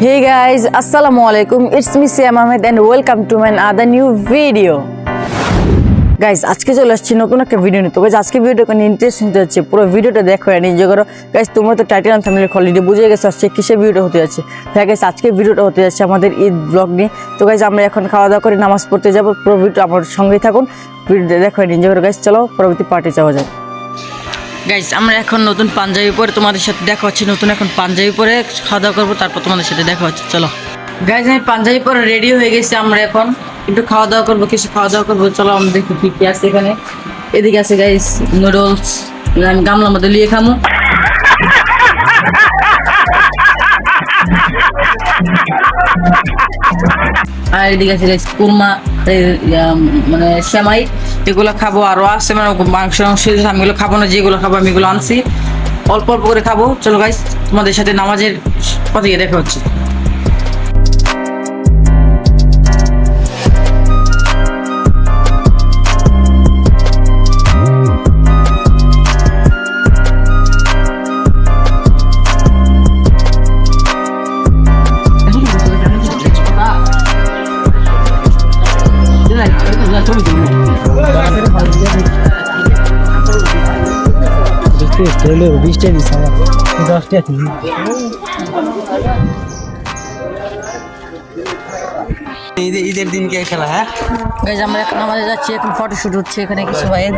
Hey guys, alaikum. It's me Siam Ahmed and welcome to my other new video. Guys আজকে চলে আসছি নতুন একটা ভিডিও নিয়ে। তো গাইজ আজকে ভিডিওটা কোনো ইন্টারেস্টিং হচ্ছে পুরো ভিডিওটা দেখো এনজয় করো। গাইজ তোমরা তো টাইটেল অ্যান্ড ফ্যামিলি অলরেডি বুঝে গেছো আজকে কিসের ভিডিও হতে যাচ্ছে। হ্যাঁ গাইজ আজকে ভিডিওটা হতে যাচ্ছে আমাদের ঈদ ব্লগ নিয়ে। তো গাইজ আমরা এখন খাওয়া দাওয়া করে নামাজ পড়তে যাব। পুরো ভিডিও আমার সঙ্গেই থাকুন। ভিডিওটা দেখো এনজয় করো। গাইজ চলো পরবর্তী পার্টি যাওয়া যায় গাইজ আমরা এখন নতুন পাঞ্জাবি পরে তোমাদের সাথে দেখা হচ্ছে, নতুন এখন পাঞ্জাবি পরে খাওয়া দাওয়া করব, তারপর তোমাদের সাথে দেখা হচ্ছে, চলো। গাইজ আমি পাঞ্জাবি পরে রেডি হয়ে গেছি আমরা এখন। একটু খাওয়া দাওয়া করব, কিছু খাওয়া দাওয়া করব, চলো আমরা দেখি কি কি আছে এখানে। এদিকে আছে গাইজ নুডলস আমি গামলার মধ্যে লিয়ে খামু। আর এদিকে আছে কুরমা মানে সেমাই এগুলো খাব আরও আছে মানে মাংস মাংস আমি এগুলো খাব না, যেগুলো খাব আমি এগুলো আনছি। অল্প অল্প করে খাব। চলো গাইস তোমাদের সাথে নামাজের পথে দেখা হচ্ছে। বিশটা আমার দশটা তুমি ঈদের ঈদের দিন কে খেলা হ্যাঁ আমরা এখন আমাদের যাচ্ছি এখন ফটোশুট হচ্ছে, এখানে কিছু ভাইয়ের।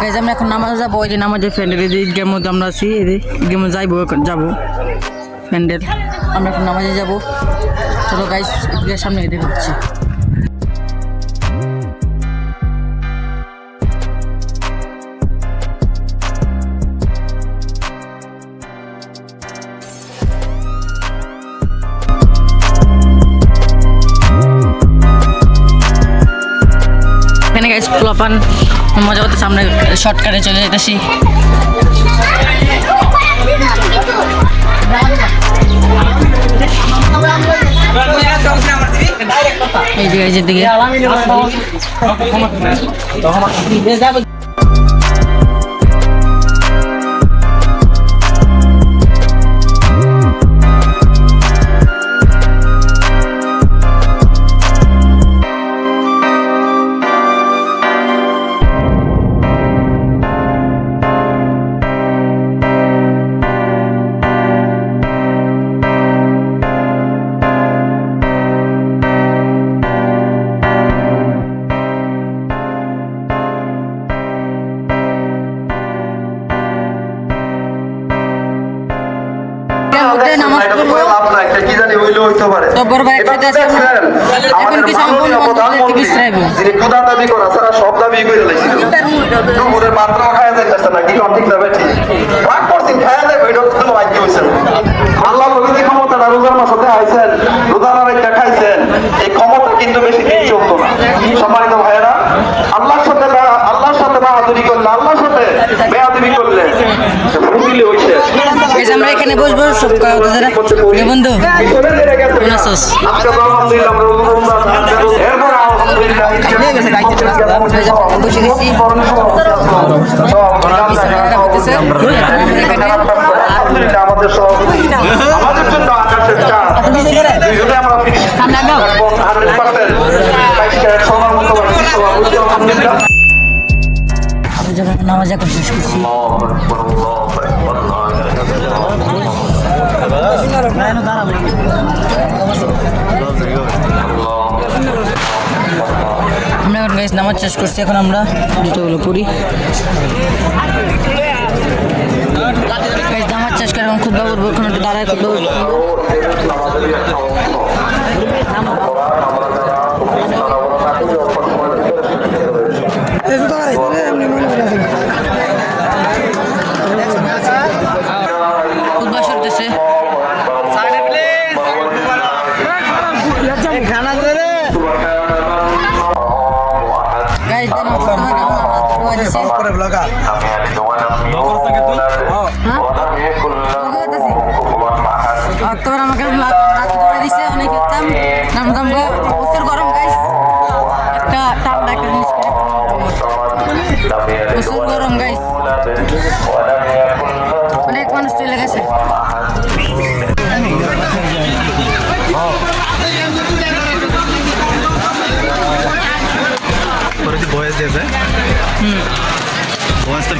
গাইস আমরা এখন নামাজ যাব ওই যে নামাজের ফ্যান্ডেল এই যে ঈদগার মধ্যে আমরা আছি, এই যে ঈদগার মধ্যে যাইবো, এখন যাব ফ্যান্ডেল আমরা এখন নামাজে যাব। চলো গাইস ঈদগার সামনে এদিকে হচ্ছে গাইস পোলাপান মজা করতে সামনে শর্টকাটে চলে যেতেছি। এই যে গাইজের দিকে। মধ্যে নামাজ পড়ব কি জানি হইলে হইতে পারে। তো বড় ভাই এবার একসাথে এখন আমাদের কিছু আমি মাননীয় বলব প্রধানমন্ত্রী, বিশ্রাইব। যিনি ক্ষুধা দাবি করা ছাড়া সব দাবি করে লাইছিল দুপুরে পাত্র খায়া যাইতেছে না কি ঠিক না বেঠি? রাগ করছেন খায়া যাবে এটা তো ভাগ্য হইছেন আল্লাহ বলে ক্ষমতা রোজার মাসে আইছেন রোজার আরেকটা খাইছেন এই ক্ষমতা কিন্তু বেশি দিন চলতো না সম্মানিত ভাইয়েরা আল্লাহর সাথে বা- আল্লাহর সাথে বাহাদুরি করলে আল্লাহর সাথে বেয়াদবি করলে ভুগিলে হইছে গাইস আমরা এখানে বসবো সব কথা বন্ধু কেমন আছোস? বসে গেছি। আমি যখন নামাজ করছি। আমরা এখন গাইস নামাজ শেষ করছি, এখন আমরা জুতোগুলো পরি। নামাজ শেষ করে এখন খুব করব একটু দাঁড়ায় খুব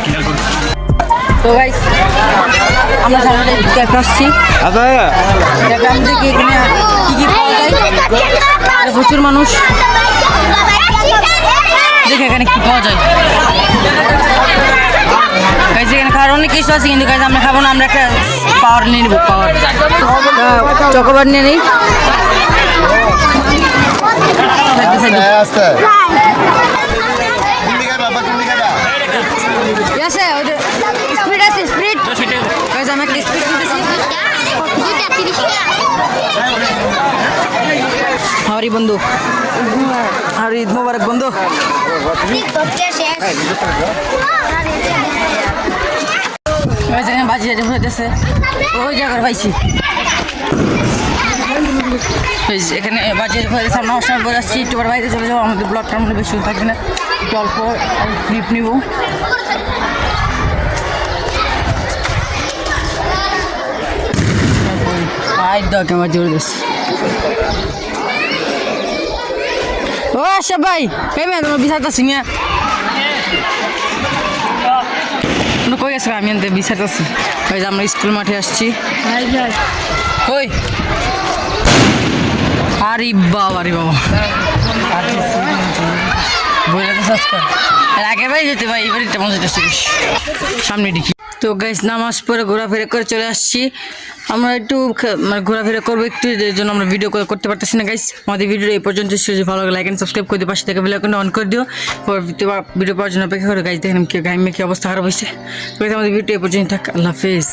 ক্লিয়ার তো গাইস আমরা সামনে ক্যাফে আসছি। আচ্ছা ক্যাফে আমি এখানে কি কি পাওয়া যায়? প্রচুর মানুষ। দেখে এখানে কি পাওয়া যায়। গাইস এখানে খাওয়ার অনেক কিছু আছে কিন্তু আমরা খাব না আমরা একটা পাওয়ার নিয়ে নেব পাওয়ার চকোবার নিয়ে নেই। আস্তে। আছে স্পিড আছে স্পিড গাইস আমি একটা স্পিড দিতেছি বন্ধু হরি ঈদ মোবারক বন্ধু বাজি যেটা হইতেছে ওই জায়গায় পাইছি এখানে বাজি হয়ে সামনে অবস্থান করে আসছি একটু পরে বাইরে চলে যাব আমাদের ব্লগটার মধ্যে বেশি থাকবে না। একটু অল্প ক্লিপ নিব। ও আশা ভাই তোমার বিচারটা কই গেছে? আমি আনতে বিচারতেছি ওই যে আমরা স্কুল মাঠে আসছি। ওই আরে বাবা আরে বাবা। বইটা তো সার্চ আগে ভাই যেতে ভাই, এবারে তেমন যেতেছে সামনে ডিকি তো গাইস নামাজ পরে ঘোরাফেরা করে চলে আসছি। আমরা একটু মানে ঘোরাফেরা করব একটু, এর জন্য আমরা ভিডিও করতে পারতেছি না গাইস আমাদের ভিডিও এই পর্যন্ত। যদি ভালো লাগে লাইক এন্ড সাবস্ক্রাইব করে দিও। পাশে থেকে বেল আইকনটা অন করে দিও। ভিডিও পাওয়ার জন্য অপেক্ষা করে গাইস দেখেন কি গাইমে কি অবস্থা খারাপ হয়েছে আমাদের ভিডিও এই পর্যন্ত থাক। আল্লাহ হাফেজ।